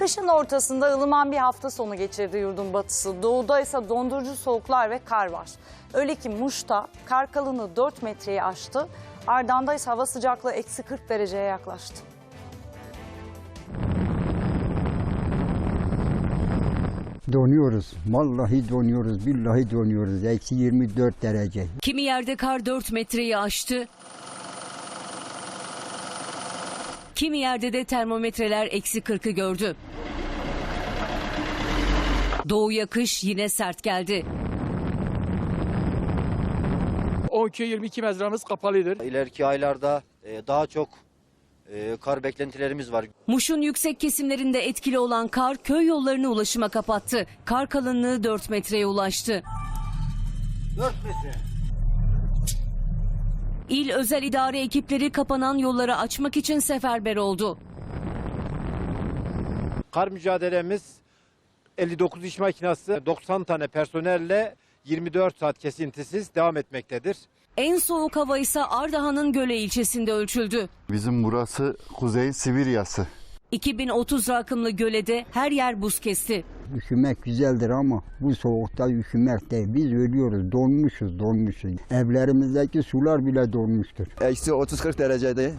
Kışın ortasında ılıman bir hafta sonu geçirdi yurdun batısı. Doğuda ise dondurucu soğuklar ve kar var. Öyle ki Muş'ta kar kalınlığı 4 metreyi aştı. Ardan'da ise hava sıcaklığı eksi 40 dereceye yaklaştı. Donuyoruz. Vallahi donuyoruz. Billahi donuyoruz. Eksi 24 derece. Kimi yerde kar 4 metreyi aştı. Kimi yerde de termometreler eksi 40'ı gördü. Doğuya kış yine sert geldi. 12-22 mezramız kapalıdır. İleriki aylarda e, daha çok e, kar beklentilerimiz var. Muş'un yüksek kesimlerinde etkili olan kar köy yollarını ulaşıma kapattı. Kar kalınlığı 4 metreye ulaştı. 4 metre. İl özel idare ekipleri kapanan yolları açmak için seferber oldu. Kar mücadelemiz 59 iş makinası 90 tane personelle 24 saat kesintisiz devam etmektedir. En soğuk hava ise Ardahan'ın Göle ilçesinde ölçüldü. Bizim burası Kuzey Sibiryası. 2030 rakımlı Göle'de her yer buz kesti. Üşümek güzeldir ama bu soğukta üşümek değil. Biz ölüyoruz. Donmuşuz, donmuşuz. Evlerimizdeki sular bile donmuştur. Eksi 30-40 derecede.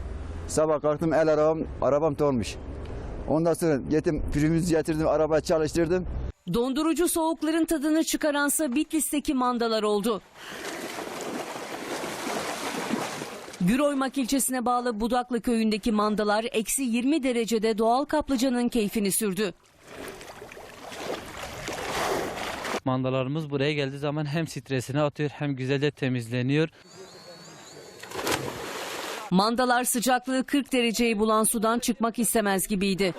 Sabah kalktım el arabam, arabam donmuş. Ondan sonra gittim pürümüzü getirdim, araba çalıştırdım. Dondurucu soğukların tadını çıkaransa Bitlis'teki mandalar oldu. Güroymak ilçesine bağlı Budaklı köyündeki mandalar eksi 20 derecede doğal kaplıcanın keyfini sürdü. Mandalarımız buraya geldiği zaman hem stresini atıyor hem güzelce temizleniyor. Mandalar sıcaklığı 40 dereceyi bulan sudan çıkmak istemez gibiydi.